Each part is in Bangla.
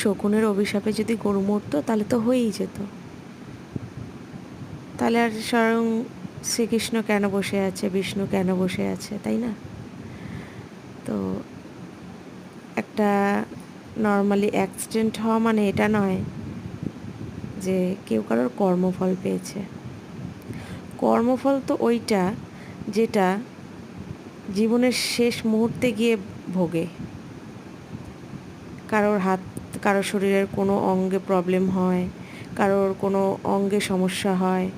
শকুনের অভিশাপে যদি গরু মরতো, তাহলে তো হয়েই যেত। তাহলে আর স্বয়ং শ্রীকৃষ্ণ কেন বসে আছে, বিষ্ণু কেন বসে আছে, তাই না? তো একটা নর্মালি অ্যাক্সিডেন্ট হওয়া মানে এটা নয় যে কেউ কারোর কর্মফল পেয়েছে। কর্মফল তো ওইটা যেটা জীবনের শেষ মুহূর্তে গিয়ে ভোগে। কারোর হাত কারোর শরীরের কোনো অঙ্গে প্রবলেম হয়, কারোর কোনো অঙ্গে সমস্যা হয়,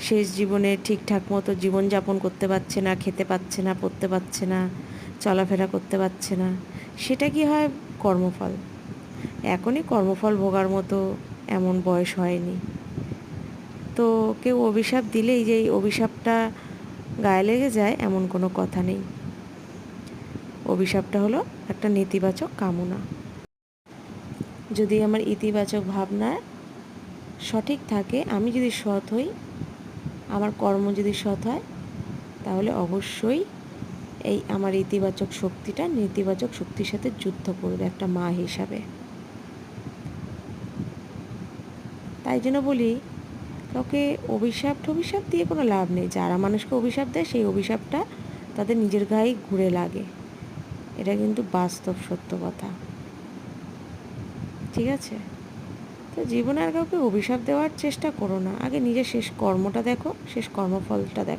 শেষ জীবনে ঠিকঠাক মতো জীবনযাপন করতে পারছে না, খেতে পাচ্ছে না, পড়তে পারছে না, চলাফেরা করতে পারছে না, সেটা কি হয়? কর্মফল। এখনই কর্মফল ভোগার মতো এমন বয়স হয়নি। তো কেউ অভিশাপ দিলেই যে এই অভিশাপটা গায়ে লেগে যায় এমন কোনো কথা নেই। অভিশাপটা হলো একটা নেতিবাচক কামনা। যদি আমার ইতিবাচক ভাবনা সঠিক থাকে, আমি যদি সৎ হই, আমার কর্ম যদি সৎ হয়, তাহলে অবশ্যই এই আমার ইতিবাচক শক্তিটা নেতিবাচক শক্তির সাথে যুদ্ধ করবে একটা মা হিসাবে। তাই জন্য বলি, কাউকে অভিশাপ টভিশাপ দিয়ে কোনো লাভ নেই। যারা মানুষকে অভিশাপ দেয়, সেই অভিশাপটা তাদের নিজের গায়ে ঘুরে লাগে। এটা কিন্তু বাস্তব সত্য কথা। ঠিক আছে? তো জীবনে আর কাউকে অভিশাপ দেওয়ার চেষ্টা করো না। আগে নিজের শেষ কর্মটা দেখো, শেষ কর্মফলটা দেখো।